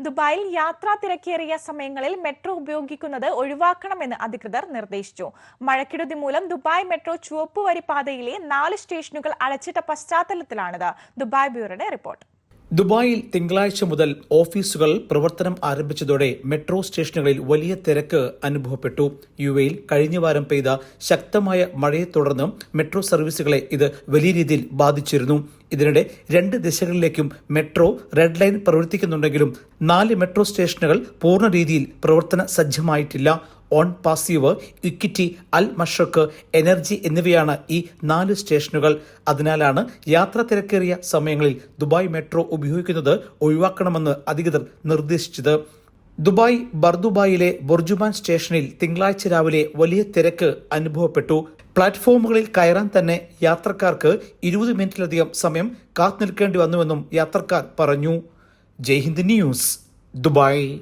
ദുബായിൽ യാത്രാ തിരക്കേറിയ സമയങ്ങളിൽ മെട്രോ ഉപയോഗിക്കുന്നത് ഒഴിവാക്കണമെന്ന് അധികൃതർ നിർദ്ദേശിച്ചു. മഴക്കെടുതി മൂലം ദുബായ് മെട്രോ ചുവപ്പുവരി പാതയിലെ നാല് സ്റ്റേഷനുകൾ അടച്ചിട്ട പശ്ചാത്തലത്തിലാണിത്. Dubai ബ്യൂറോയുടെ report. ദുബായിൽ തിങ്കളാഴ്ച മുതൽ ഓഫീസുകൾ പ്രവർത്തനം ആരംഭിച്ചതോടെ മെട്രോ സ്റ്റേഷനുകളിൽ വലിയ തിരക്ക് അനുഭവപ്പെട്ടു. യു എയിൽ കഴിഞ്ഞ വാരം പെയ്ത ശക്തമായ മഴയെ തുടർന്ന് മെട്രോ സർവീസുകളെ ഇത് വലിയ രീതിയിൽ ബാധിച്ചിരുന്നു. ഇതിനിടെ രണ്ട് ദിശകളിലേക്കും മെട്രോ റെഡ് ലൈൻ പ്രവർത്തിക്കുന്നുണ്ടെങ്കിലും നാല് മെട്രോ സ്റ്റേഷനുകൾ പൂർണ രീതിയിൽ പ്രവർത്തന സജ്ജമായിട്ടില്ല. Onpassive Equity Al Mashreq Energy എന്നിവയാണ് ഈ നാല് സ്റ്റേഷനുകൾ. അതിനാലാണ് യാത്ര തിരക്കേറിയ സമയങ്ങളിൽ ദുബായ് മെട്രോ ഉപയോഗിക്കുന്നത് ഒഴിവാക്കണമെന്ന് അധികൃതർ നിർദ്ദേശിച്ചത്. ദുബായ് ബർദുബായിലെ ബുർജുബാൻ സ്റ്റേഷനിൽ തിങ്കളാഴ്ച രാവിലെ വലിയ തിരക്ക് അനുഭവപ്പെട്ടു. പ്ലാറ്റ്ഫോമുകളിൽ കയറാൻ തന്നെ യാത്രക്കാർക്ക് ഇരുപത് മിനിറ്റിലധികം സമയം കാത്തു നിൽക്കേണ്ടി വന്നുവെന്നും യാത്രക്കാർ പറഞ്ഞു. Jaihind news Dubai.